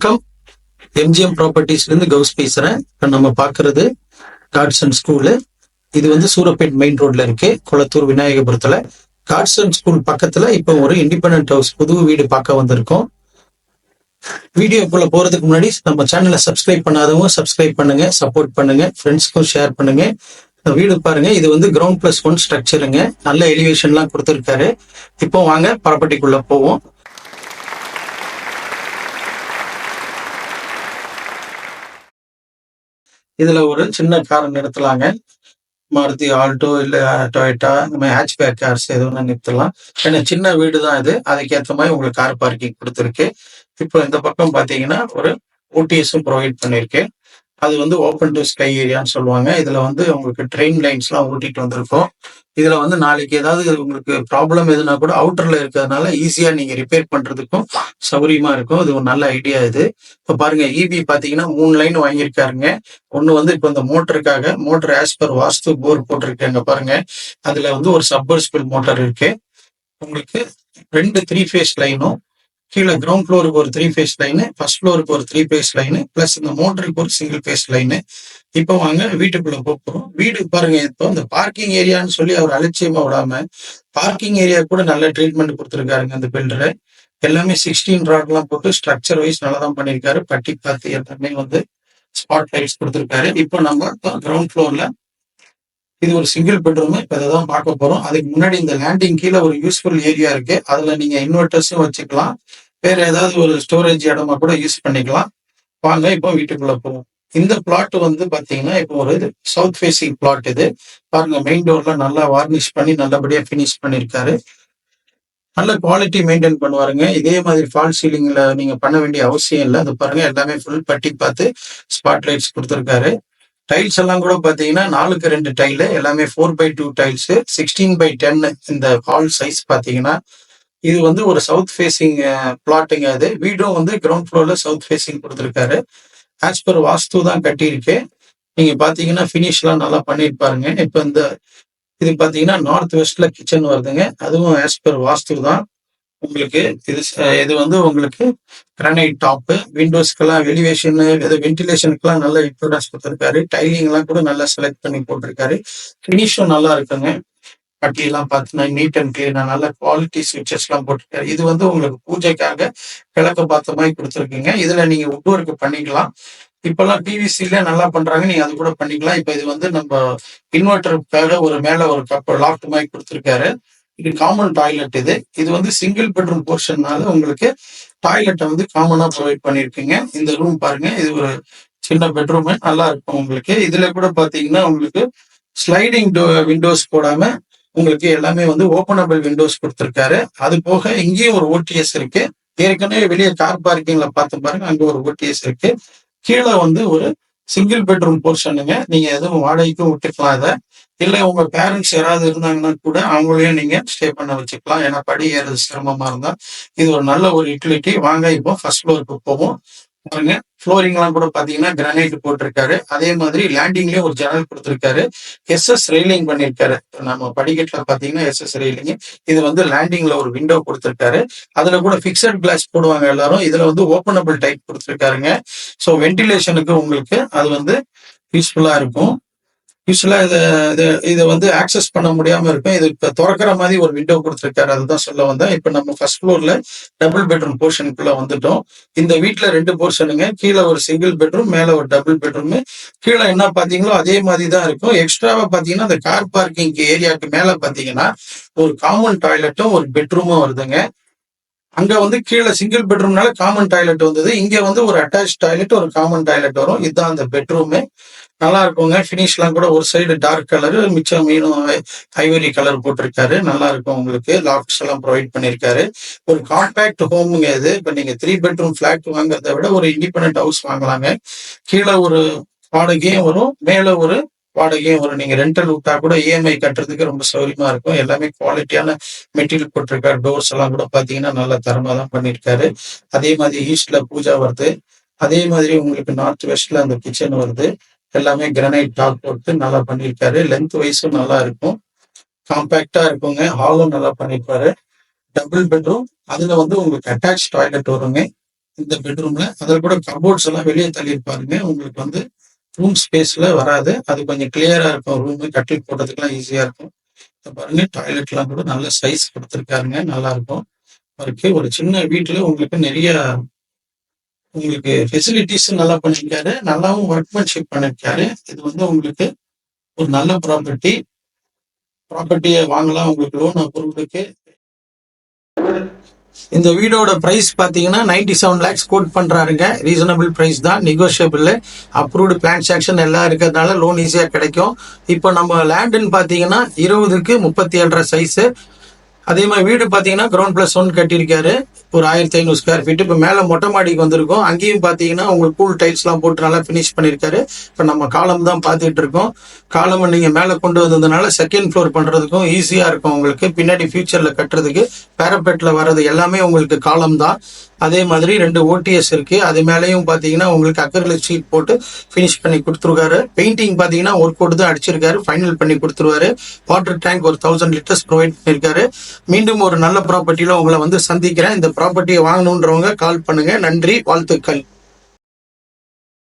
வணக்கம். எம்ஜிஎம் ப்ராப்பர்ட்டிஸ்ல இருந்து கவுஸ் பேசுறேன். நம்ம பாக்குறது காட்சன் ஸ்கூலு இது வந்து சூரப்பேட் மெயின் ரோட்ல இருக்கு. குளத்தூர் விநாயகபுரத்துல. காட்சன் ஸ்கூல் பக்கத்துல இப்ப ஒரு இண்டிபெண்டன்ட் ஹவுஸ் புது வீடு பார்க்க வந்திருக்கோம். வீடியோக்குள்ள போறதுக்கு முன்னாடி நம்ம சேனலை சப்ஸ்கிரைப் பண்ணாதவங்க சப்ஸ்கிரைப் பண்ணுங்க சப்போர்ட் பண்ணுங்க ஃப்ரெண்ட்ஸ்க்கும் ஷேர் பண்ணுங்க. வீடு பாருங்க. இது வந்து கிரவுண்ட் பிளஸ் ஒன் ஸ்ட்ரக்சருங்க நல்ல எலிவேஷன்லாம் கொடுத்துருக்காரு. இப்போ வாங்க ப்ராப்பர்ட்டிக்குள்ள போவோம். இதுல ஒரு சின்ன கார் நிறுத்தலாங்க. மாருதி ஆல்டோ இல்ல டொயட்டா இந்த மாதிரி ஹேட்ச்பேக் கார்ஸ் எது ஒன்று நிறுத்தலாம். ஏன்னா சின்ன வீடு தான் இது. அதுக்கேற்ற மாதிரி உங்களுக்கு கார் பார்க்கிங் கொடுத்துருக்கு. இப்போ இந்த பக்கம் பாத்தீங்கன்னா ஒரு ஓடிஎஸும் ப்ரொவைட் பண்ணிருக்கு. அது வந்து ஓப்பன் டு ஸ்கை ஏரியான்னு சொல்லுவாங்க. இதுல வந்து உங்களுக்கு ட்ரெயின் லைன்ஸ்லாம் ஓட்டிட்டு வந்திருக்கோம். இதுல வந்து நாளைக்கு ஏதாவது உங்களுக்கு ப்ராப்ளம் எதுனா கூட அவுட்டர்ல இருக்கிறதுனால ஈஸியா நீங்க ரிப்பேர் பண்றதுக்கும் சௌரியமா இருக்கும். இது ஒரு நல்ல ஐடியா இது. இப்ப பாருங்க இபி பாத்தீங்கன்னா மூணு லைன் வாங்கியிருக்காருங்க. ஒண்ணு வந்து இப்ப இந்த மோட்டருக்காக motor as per vastu bore போட்டிருக்காங்க பாருங்க. அதுல வந்து ஒரு சப்பர்ஸ்பில் மோட்டர் இருக்கு. உங்களுக்கு ரெண்டு த்ரீ ஃபேஸ் லைனும் கீழே கிரவுண்ட் ஃப்ளோருக்கு ஒரு த்ரீ ஃபேஸ் லைனு ஃபர்ஸ்ட் ஃப்ளோருக்கு ஒரு த்ரீ ஃபேஸ் லைனு பிளஸ் இந்த மோட்டருக்கு ஒரு சிங்கிள் ஃபேஸ் லைனு இப்போ வாங்க வீட்டுக்குள்ள போகிறோம் வீடு பாருங்க இப்போ இந்த பார்க்கிங் ஏரியான்னு சொல்லி அவர் அலட்சியமா விடாம பார்க்கிங் ஏரியா கூட நல்ல ட்ரீட்மெண்ட் கொடுத்துருக்காருங்க அந்த பில்டரு எல்லாமே சிக்ஸ்டீன் ராட்லாம் போட்டு ஸ்ட்ரக்சர் வைஸ் நல்லா தான் பண்ணியிருக்காரு. பட்டி பார்த்து எல்லாமே வந்து ஸ்பாட் லைட்ஸ் கொடுத்துருக்காரு. இப்போ நம்ம கிரவுண்ட் ஃப்ளோர்ல இது ஒரு சிங்கிள் பெட்ரூம் இப்போ இதை தான் பார்க்க போறோம். அதுக்கு முன்னாடி இந்த லேண்டிங் கீழே ஒரு யூஸ்ஃபுல் ஏரியா இருக்கு. அதுல நீங்க இன்வெர்டர்ஸும் வச்சுக்கலாம். வேற ஏதாவது ஒரு ஸ்டோரேஜ் இடமா கூட யூஸ் பண்ணிக்கலாம். வாங்க இப்போ வீட்டுக்குள்ள போவோம். இந்த பிளாட் வந்து பாத்தீங்கன்னா இப்போ ஒரு சவுத் ஃபேசிங் பிளாட் இது. பாருங்க மெயின் டோர்ல நல்லா வார்னிஷ் பண்ணி நல்லபடியா ஃபினிஷ் பண்ணிருக்காரு. நல்ல குவாலிட்டி மெயின்டைன் பண்ணுவாருங்க. இதே மாதிரி ஃபால் சீலிங்ல நீங்க பண்ண வேண்டிய அவசியம் இல்லை. அது பாருங்க எல்லாமே ஃபுல் பட்டி பார்த்து ஸ்பாட் லைட்ஸ் கொடுத்துருக்காரு. டைல்ஸ் எல்லாம் கூட பாத்தீங்கன்னா நாலுக்கு ரெண்டு டைலு எல்லாமே four by two tiles sixteen by ten இந்த ஹால் சைஸ் பாத்தீங்கன்னா இது வந்து ஒரு சவுத் ஃபேசிங் பிளாட்டுங்க அது. வீடும் வந்து கிரவுண்ட் ஃப்ளோர்ல சவுத் ஃபேசிங் கொடுத்துருக்காரு. ஆஸ் பர் வாஸ்து தான் கட்டியிருக்கு. நீங்க பாத்தீங்கன்னா ஃபினிஷ்லாம் நல்லா பண்ணியிருப்பாருங்க இப்போ இந்த இது பாத்தீங்கன்னா நார்த் வெஸ்ட்ல கிச்சன் வருதுங்க. அதுவும் ஆஸ் பர் வாஸ்து தான். உங்களுக்கு இது இது வந்து உங்களுக்கு கிரானைட் டாப்பு விண்டோஸ்க்கெல்லாம் வெலிவேஷன் இது வென்டிலேஷனுக்குலாம் நல்ல இம்பார்ட்டன்ஸ் கொடுத்துருக்காரு. டைலிங்லாம் எல்லாம் கூட நல்லா செலக்ட் பண்ணி போட்டிருக்காரு. ஃபினிஷும் நல்லா இருக்குங்க. பட்டியெல்லாம் பார்த்தீங்கன்னா நீட் அண்ட் கிளீனா நல்ல குவாலிட்டி ஸ்விட்சஸ் எல்லாம் போட்டிருக்காரு. இது வந்து உங்களுக்கு பூஜைக்காக கிழக்க பார்த்த மாதிரி கொடுத்துருக்கீங்க. இதுல நீங்க உட் ஒர்க் பண்ணிக்கலாம். இப்பெல்லாம் பிவிசில நல்லா பண்றாங்க. நீங்க அது கூட பண்ணிக்கலாம். இப்ப இது வந்து நம்ம இன்வெர்டருக்காக ஒரு மேல ஒரு கப் லாஃப்ட் மாதிரி கொடுத்துருக்காரு. இது காமன் டாய்லெட் இது. இது வந்து சிங்கிள் பெட்ரூம் போர்ஷன்னால உங்களுக்கு டாய்லெட்டை வந்து காமனா ப்ரொவைட் பண்ணிருக்கீங்க இந்த ரூம் பாருங்க. இது ஒரு சின்ன பெட்ரூம் நல்லா இருக்கும் உங்களுக்கு. இதுல கூட பாத்தீங்கன்னா உங்களுக்கு ஸ்லைடிங் விண்டோஸ் போடாம உங்களுக்கு எல்லாமே வந்து ஓப்பனபிள் விண்டோஸ் கொடுத்துருக்காரு. அது போக இங்கேயும் ஒரு ஓடிஎஸ் இருக்கு. ஏற்கனவே வெளியே கார் பார்க்கிங்ல பார்த்து பாருங்க. அங்க ஒரு ஓடிஎஸ் இருக்கு. கீழே வந்து ஒரு சிங்கிள் பெட்ரூம் போர்ஷனுங்க நீங்க எதுவும் வாடகைக்கும் விட்டுக்கலாம் அதை. இல்ல உங்க பேரண்ட்ஸ் யாராவது இருந்தாங்கன்னா கூட அவங்களையும் நீங்க ஸ்டே பண்ண வச்சுக்கலாம். ஏன்னா படி ஏறது சிரமமா இருந்தா. இது ஒரு நல்ல ஒரு யூட்டிலிட்டி வாங்க இப்போ ஃபர்ஸ்ட் ஃப்ளோருக்கு போவோம். பாருங்க. ஃப்ளோரிங் எல்லாம் கூட பாத்தீங்கன்னா கிரானைட் போட்டிருக்காரு. அதே மாதிரி லேண்டிங்லயே ஒரு ஜன்னல் கொடுத்திருக்காரு. எஸ்எஸ் ரெயிலிங் பண்ணிருக்காரு. நம்ம படிக்கட்டுல பாத்தீங்கன்னா எஸ் எஸ் ரெயிலிங் இது வந்து லேண்டிங்ல ஒரு விண்டோ கொடுத்திருக்காரு. அதுல கூட பிக்சட் கிளாஸ் போடுவாங்க எல்லாரும். இதுல வந்து ஓப்பனபிள் டைப் கொடுத்திருக்காருங்க. ஸோ வென்டிலேஷனுக்கு உங்களுக்கு அது வந்து யூஸ்ஃபுல்லா இருக்கும். யூஸ்வலா இதை இது இதை வந்து ஆக்சஸ் பண்ண முடியாம இருக்கும் இது இப்ப திறக்கிற மாதிரி ஒரு விண்டோ கொடுத்துருக்காரு. அதுதான் சொல்ல வந்தேன். இப்ப நம்ம ஃபர்ஸ்ட் ஃப்ளோர்ல டபுள் பெட்ரூம் போர்ஷனுக்குள்ள வந்துட்டோம். இந்த வீட்ல ரெண்டு போர்ஷனுங்க கீழே ஒரு சிங்கிள் பெட்ரூம் மேல ஒரு டபுள் பெட்ரூம் கீழே என்ன பாத்தீங்களோ அதே மாதிரி தான் இருக்கும் எக்ஸ்ட்ராவா பாத்தீங்கன்னா அந்த கார் பார்க்கிங் ஏரியாவுக்கு மேல பாத்தீங்கன்னா ஒரு காமன் டாய்லெட்டும் ஒரு பெட்ரூமும் வருதுங்க. அங்க வந்து கீழே சிங்கிள் பெட்ரூம்னால காமன் டாய்லெட் வந்தது. இங்க வந்து ஒரு அட்டாச் டாய்லெட் ஒரு காமன் டாய்லெட் வரும். இதுதான் அந்த பெட்ரூமே நல்லா இருக்குங்க. ஃபினிஷ்லாம் கூட ஒரு சைடு டார்க் கலர் மிச்சம் மீனும் ஐவரி கலர் போட்டிருக்காரு. நல்லா இருக்கும் உங்களுக்கு. லாஃப்ட்ஸ் எல்லாம் ப்ரொவைட் பண்ணியிருக்காரு ஒரு காம்பேக்ட் ஹோமுங்க இது. இப்போ நீங்க த்ரீ பெட்ரூம் ஃபிளாட் வாங்குறத விட ஒரு இண்டிபெண்ட் ஹவுஸ் வாங்கலாங்க. கீழே ஒரு வாடகையும் வரும். மேல ஒரு வாடகையும் வரும் நீங்க ரெண்டல் விட்டா கூட இஎம்ஐ கட்டுறதுக்கு ரொம்ப சௌகரியமா இருக்கும். எல்லாமே குவாலிட்டியான மெட்டீரியல் போட்டிருக்காரு. டோர்ஸ் எல்லாம் கூட பாத்தீங்கன்னா நல்ல தரமா தான் பண்ணியிருக்காரு அதே மாதிரி ஈஸ்ட்ல பூஜா வருது. அதே மாதிரி உங்களுக்கு நார்த் வெஸ்ட்ல அந்த கிச்சன் வருது. எல்லாமே கிரனைட் டாக் போட்டு நல்லா பண்ணியிருக்காரு லென்த் வைஸும் நல்லா இருக்கும். காம்பேக்டா இருக்குங்க. ஹாலும் நல்லா பண்ணியிருப்பாரு டபுள் பெட்ரூம் அதுல வந்து உங்களுக்கு அட்டாச் டாய்லெட் வருங்க. இந்த பெட்ரூம்ல அதில் கூட கபோர்ட்ஸ் எல்லாம் வெளியே தள்ளியிருப்பாருங்க. உங்களுக்கு வந்து ரூம் ஸ்பேஸ்ல வராது. அது கொஞ்சம் கிளியரா இருக்கும். ரூம் கட்டில் போடுறதுக்கெல்லாம் ஈஸியா இருக்கும். பாருங்க டாய்லெட்லாம் கூட நல்ல சைஸ் கொடுத்துருக்காருங்க. நல்லா இருக்கும். அவருக்கு ஒரு சின்ன வீட்டுல உங்களுக்கு நிறைய உங்களுக்கு ஃபெசிலிட்டிஸ் நல்லா பண்ணியிருக்காரு. நல்லாவும் ஒர்க்மேன்ஷிப் பண்ணியிருக்காரு. இது வந்து உங்களுக்கு ஒரு நல்ல ப்ராப்பர்ட்டி ப்ராப்பர்ட்டியை வாங்கலாம். உங்களுக்கு லோன் அப்ரூவ் இருக்கு இந்த வீடோட பிரைஸ் பாத்தீங்கன்னா நைன்டி செவன் லேக்ஸ் கோட் பண்றாருங்க. ரீசனபிள் ப்ரைஸ் தான் நெகோஷியபிள் அப்ரூவ்டு டிரான்சாக்ஷன் எல்லாம் இருக்கிறதுனால லோன் ஈஸியா கிடைக்கும். இப்போ நம்ம லேண்டுன்னு பாத்தீங்கன்னா இருபதுக்கு முப்பத்தி ஏழரை சைஸ் அதே மாதிரி வீடு பார்த்தீங்கன்னா கிரவுண்ட் பிளஸ் ஒன் கட்டியிருக்காரு. ஒரு ஆயிரத்தி ஐநூறு ஸ்கொயர் ஃபீட் இப்போ மேலே மொட்டை மாடிக்கு வந்திருக்கோம். அங்கேயும் பார்த்தீங்கன்னா உங்களுக்கு கூல் டைல்ஸ்லாம் போட்டு நல்லா ஃபினிஷ் பண்ணியிருக்காரு. இப்போ நம்ம காலம் தான் பார்த்துட்டு இருக்கோம். காலம் நீங்கள் மேலே கொண்டு வந்ததுனால செகண்ட் ஃப்ளோர் பண்ணுறதுக்கும் ஈஸியாக இருக்கும் உங்களுக்கு. பின்னாடி ஃபியூச்சரில் கட்டுறதுக்கு பேரபெட்டில் வர்றது எல்லாமே உங்களுக்கு காலம் தான். அதே மாதிரி ரெண்டு ஓடிஎஸ் இருக்கு. அது மேலேயும் பார்த்தீங்கன்னா உங்களுக்கு அக்கரிலிக் ஷீட் போட்டு ஃபினிஷ் பண்ணி கொடுத்துருக்காரு. பெயிண்டிங் பார்த்தீங்கன்னா ஒர்க் அவுட் தான் அடிச்சிருக்காரு. ஃபைனல் பண்ணி கொடுத்துருவாரு. வாட்டர் டேங்க் ஒரு தௌசண்ட் லிட்டர்ஸ் ப்ரொவைட் பண்ணியிருக்காரு மீண்டும் ஒரு நல்ல ப்ராப்பர்ட்டியில் உங்களை வந்து சந்திக்கிறேன். இந்த ப்ராப்பர்ட்டியை வாங்கணுன்றவங்க கால் பண்ணுங்க. நன்றி. வாழ்த்துக்கள்.